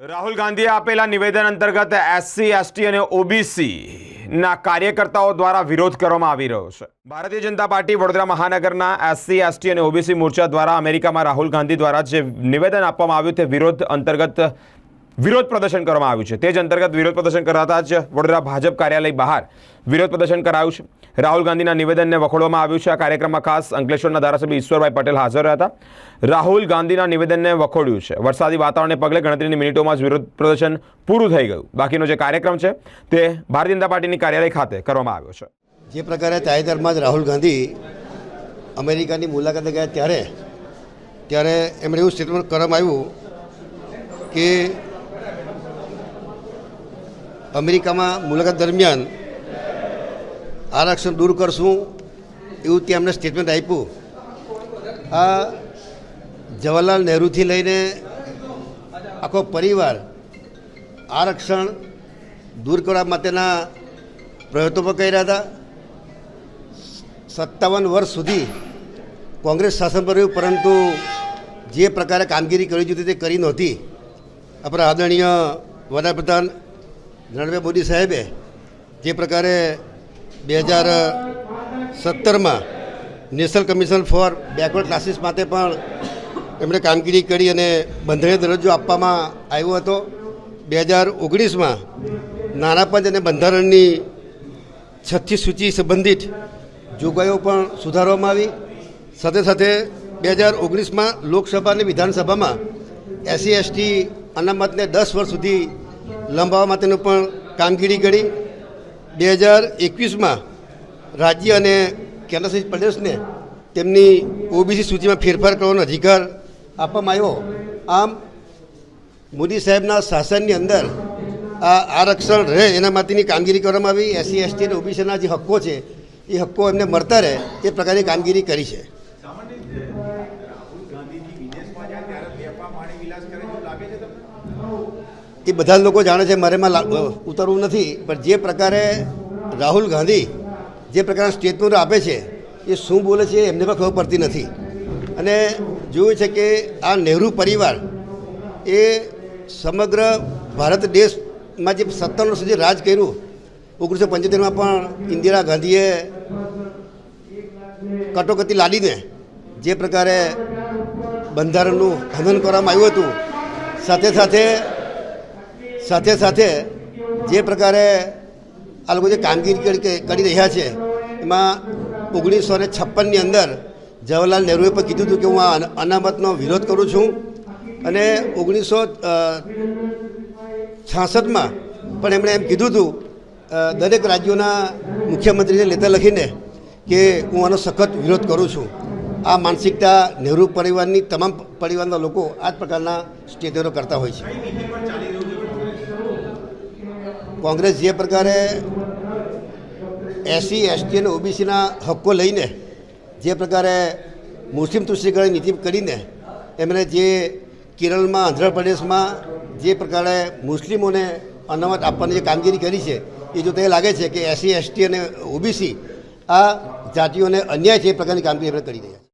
રાહુલ ગાંધીએ આપેલા નિવેદન અંતર્ગત એસસી, એસટી અને ઓબીસી ના કાર્યકર્તાઓ દ્વારા વિરોધ કરવામાં આવી રહ્યો છે. ભારતીય જનતા પાર્ટી વડોદરા મહાનગરના એસસી, એસટી અને ઓબીસી મોરચા દ્વારા અમેરિકામાં રાહુલ ગાંધી દ્વારા જે નિવેદન આપવામાં આવ્યું તે વિરોધ અંતર્ગત વિરોધ પ્રદર્શન કરવામાં આવ્યું છે. તે જ અંતર્ગત વિરોધ પ્રદર્શન કરાતા જ વડોદરા ભાજપ કાર્યાલય બહાર વિરોધ પ્રદર્શન કરાયું છે. રાહુલ ગાંધીના નિવેદનને વખોડવામાં આવ્યું છે. આ કાર્યક્રમમાં ખાસ અંકલેશ્વરના ધારાસભ્ય ઈશ્વરભાઈ પટેલ હાજર રહ્યા હતા રાહુલ ગાંધીના નિવેદનને વખોડ્યું છે. વરસાદી વાતાવરણને પગલે ગણતરીની મિનિટોમાં જ વિરોધ પ્રદર્શન પૂરું થઈ ગયું. બાકીનો જે કાર્યક્રમ છે તે ભારતીય જનતા પાર્ટીની કાર્યાલય ખાતે કરવામાં આવ્યો છે. જે પ્રકારે તાજેતરમાં જ રાહુલ ગાંધી અમેરિકાની મુલાકાતે ગયા ત્યારે ત્યારે એમણે એવું સ્ટેટમેન્ટ કરવામાં આવ્યું કે અમેરિકામાં મુલાકાત દરમિયાન આરક્ષણ દૂર કરશું એવું ત્યાં એમણે સ્ટેટમેન્ટ આપ્યું. આ જવાહરલાલ નહેરુથી લઈને આખો પરિવાર આરક્ષણ દૂર કરવા માટેના પ્રયત્નો પણ કર્યા હતા. સત્તાવન વર્ષ સુધી કોંગ્રેસ શાસન પર રહ્યું, પરંતુ જે પ્રકારે કામગીરી કરવી જતી તે કરી નહોતી. આપણા આદરણીય વડાપ્રધાન નરેન્દ્ર મોદી સાહેબે જે પ્રકારે બે હજાર સત્તરમાં national commission for backward classes માટે પણ એમણે કામગીરી કરી અને બંધારણીય દરજ્જો આપવામાં આવ્યો હતો. બે હજાર ઓગણીસમાં નાના પંચ અને બંધારણની છઠ્ઠી સૂચિ સંબંધિત જોગવાઈઓ પણ સુધારવામાં આવી. સાથે સાથે બે હજાર ઓગણીસમાં લોકસભા અને વિધાનસભામાં એસસી, એસટી, અનામતને દસ વર્ષ સુધી લંબાવવા માટેનું પણ કામગીરી કરી. બે હજાર એકવીસમાં રાજ્ય અને કેન્દ્રશાસિત પ્રદેશને તેમની ઓબીસી સૂચિમાં ફેરફાર કરવાનો અધિકાર આપવામાં આવ્યો. આમ, મોદી સાહેબના શાસનની અંદર આ આરક્ષણ રહે એના માટેની કામગીરી કરવામાં આવી. એસસી, એસટી અને ઓબીસીના જે હક્કો છે, એ હક્કો એમને મળતા રહે એ પ્રકારની કામગીરી કરી છે. એ બધા લોકો જાણે છે મારે લા- ઉતરવું નથી, પણ જે પ્રકારે રાહુલ ગાંધી જે પ્રકારના સ્ટેટમેન્ટ આપે છે, એ શું બોલે છે એમને પણ ખબર પડતી નથી. અને જોયું છે કે આ નહેરુ પરિવાર એ સમગ્ર ભારત દેશમાં જે સત્તર વર્ષ સુધી રાજ કર્યું, ઓગણીસો પંચોતેરમાં પણ ઇન્દિરા ગાંધીએ કટોકટી લાદીને જે પ્રકારે બંધારણનું હનન કરવામાં આવ્યું હતું, સાથે સાથે સાથે સાથે જે પ્રકારે આ લોકો જે કામગીરી કરી રહ્યા છે, એમાં ઓગણીસો ને છપ્પનની અંદર જવાહરલાલ નહેરુએ પણ કીધું હતું કે હું આ અનામતનો વિરોધ કરું છું. અને ઓગણીસો છાસઠમાં પણ એમણે એમ કીધું હતું દરેક રાજ્યોના મુખ્યમંત્રીને લેતા લખીને કે હું આનો સખત વિરોધ કરું છું. આ માનસિકતા નહેરુ પરિવારની તમામ પરિવારના લોકો આ જ પ્રકારના સ્ટેટરો કરતા હોય છે. કોંગ્રેસ જે પ્રકારે એસસી એસટી અને ઓબીસીના હક્કો લઈને, જે પ્રકારે મુસ્લિમ તુષ્ટિકરણ નીતિ કરીને એમણે જે કેરળમાં, આંધ્રપ્રદેશમાં જે પ્રકારે મુસ્લિમોને અનામત આપવાની જે કામગીરી કરી છે, એ જોતા એ લાગે છે કે એસસી એસટી અને ઓબીસી આ જાતિઓને અન્યાય છે એ પ્રકારની કામગીરી એમણે કરી રહ્યા